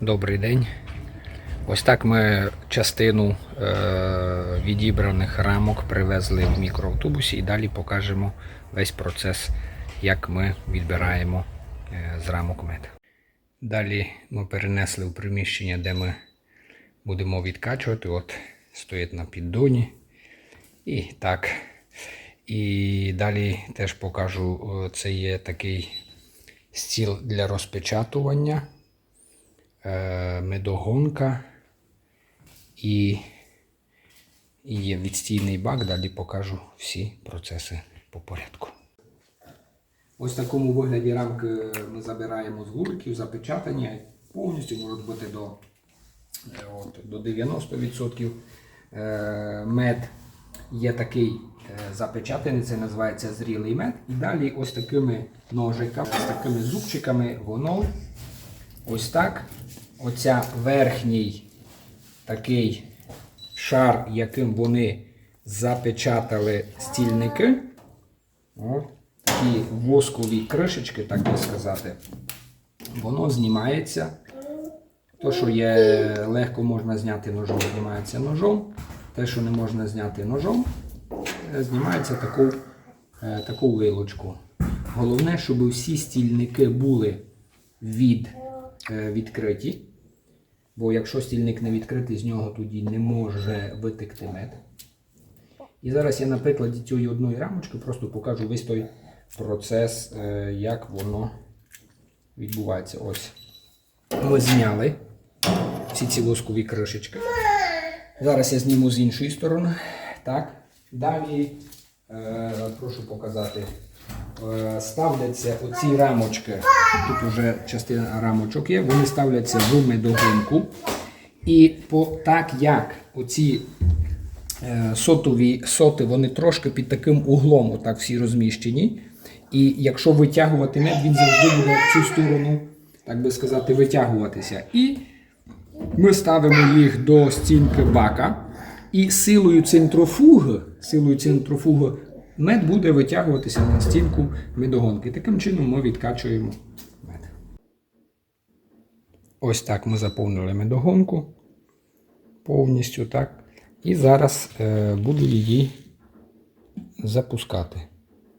Добрий день. Ось так ми частину е, відібраних рамок привезли в мікроавтобусі і далі покажемо весь процес, як ми відбираємо е, з рамок мед. Далі ми перенесли в приміщення, де ми будемо відкачувати. От стоїть на піддоні. І так. І далі теж покажу, е, це є такий стіл для розпечатування медогонка і, є відстійний бак. Далі покажу всі процеси по порядку. Ось в такому вигляді рамки ми забираємо з вуликів, запечатані. Повністю можуть бути до, е, от, до 90%. Е, Мед є такий е, запечатаний, це називається зрілий мед. І далі ось такими ножиками, ось такими зубчиками воно ось так. Оця верхній такий шар, яким вони запечатали стільники. О, такі воскові кришечки, так би сказати. Воно знімається. То, що є легко можна зняти ножом, знімається ножом. Те, що не можна зняти ножом, е, знімається таку, е, таку вилочку. Головне, щоб всі стільники були від, відкриті. Бо якщо стільник не відкритий, з нього тоді не може витекти мед. І зараз я на прикладі цієї одної рамочки просто покажу весь той процес, е, як воно відбувається. Ось. Ми зняли всі ці воскові кришечки. Зараз я зніму з іншої сторони. Так. Далі е, прошу показати. Е, ставляться оці рамочки. Тут вже частина рамочок є. Вони ставляться в медогонку. І по, так як оці е, сотові соти, вони трошки під таким углом, отак всі розміщені. І якщо витягувати мед, він завжди буде в цю сторону, так би сказати, витягуватися. І ми ставимо їх до стінки бака, і силою центрофуги, силою центрофуги мед буде витягуватися на стінку медогонки. Таким чином ми відкачуємо мед. Ось так ми заповнили медогонку повністю так. І зараз е, буду її запускати.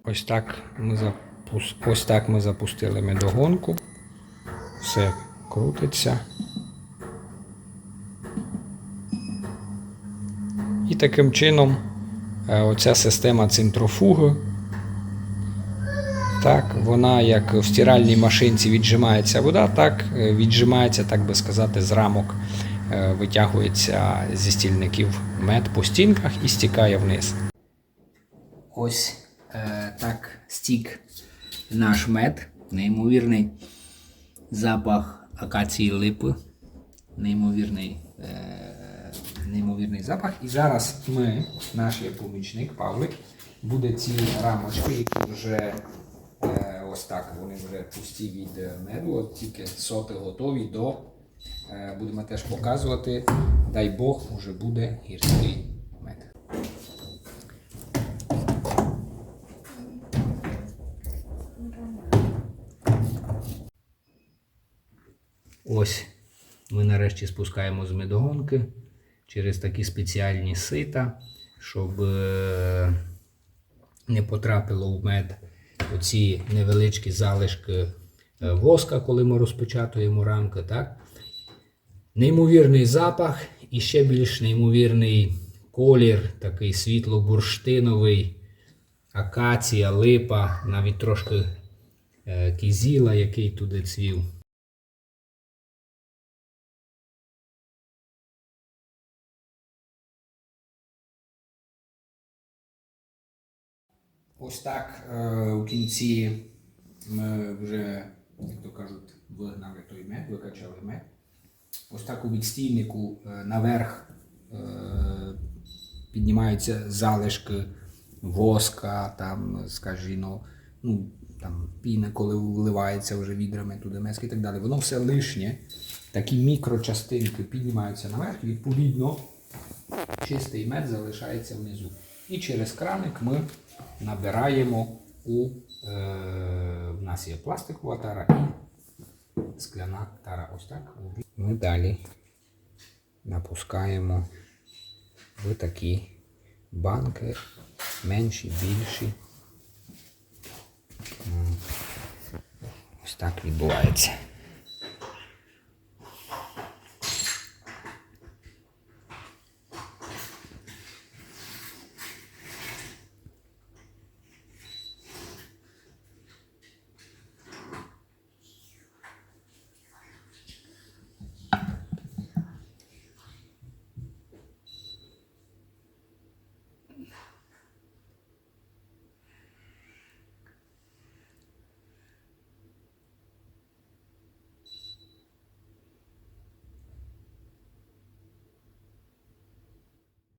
Ось так ми запус... Ось так ми запустили медогонку. Все крутиться. І таким чином оця система центрофуги. Так, вона як в стиральній машинці віджимається вода, так е, віджимається, так би сказати, з рамок, е, витягується зі стільників мед по стінках і стікає вниз. Ось е, так стік наш мед, неймовірний запах акації липи, неймовірний, е, неймовірний запах. І зараз ми, наш помічник Павлик, буде ці рамочки, які вже е, ось так, вони вже пусті від е, меду, от тільки соти готові до. Е, будемо теж показувати. Дай Бог, уже буде гірський мед. Ось ми нарешті спускаємо з медогонки через такі спеціальні сита, щоб е, не потрапило в мед оці невеличкі залишки е, воска, коли ми розпечатуємо рамки. Так? Неймовірний запах і ще більш неймовірний колір, такий світло-бурштиновий, акація, липа, навіть трошки е, кізіла, який туди цвів. Ось так е, у кінці ми вже, як то кажуть, вигнали той мед, викачали мед. Ось так у відстійнику е, наверх е, піднімаються залишки воска, там, скажімо, ну, там, піна, коли вливається вже відрами туди мезки і так далі. Воно все лишнє. Такі мікрочастинки піднімаються наверх, відповідно, чистий мед залишається внизу. І через краник ми набираємо у е, в нас є пластикова тара і скляна тара. Ось так. Ми далі напускаємо в такі банки, менші, більші. Ось так відбувається.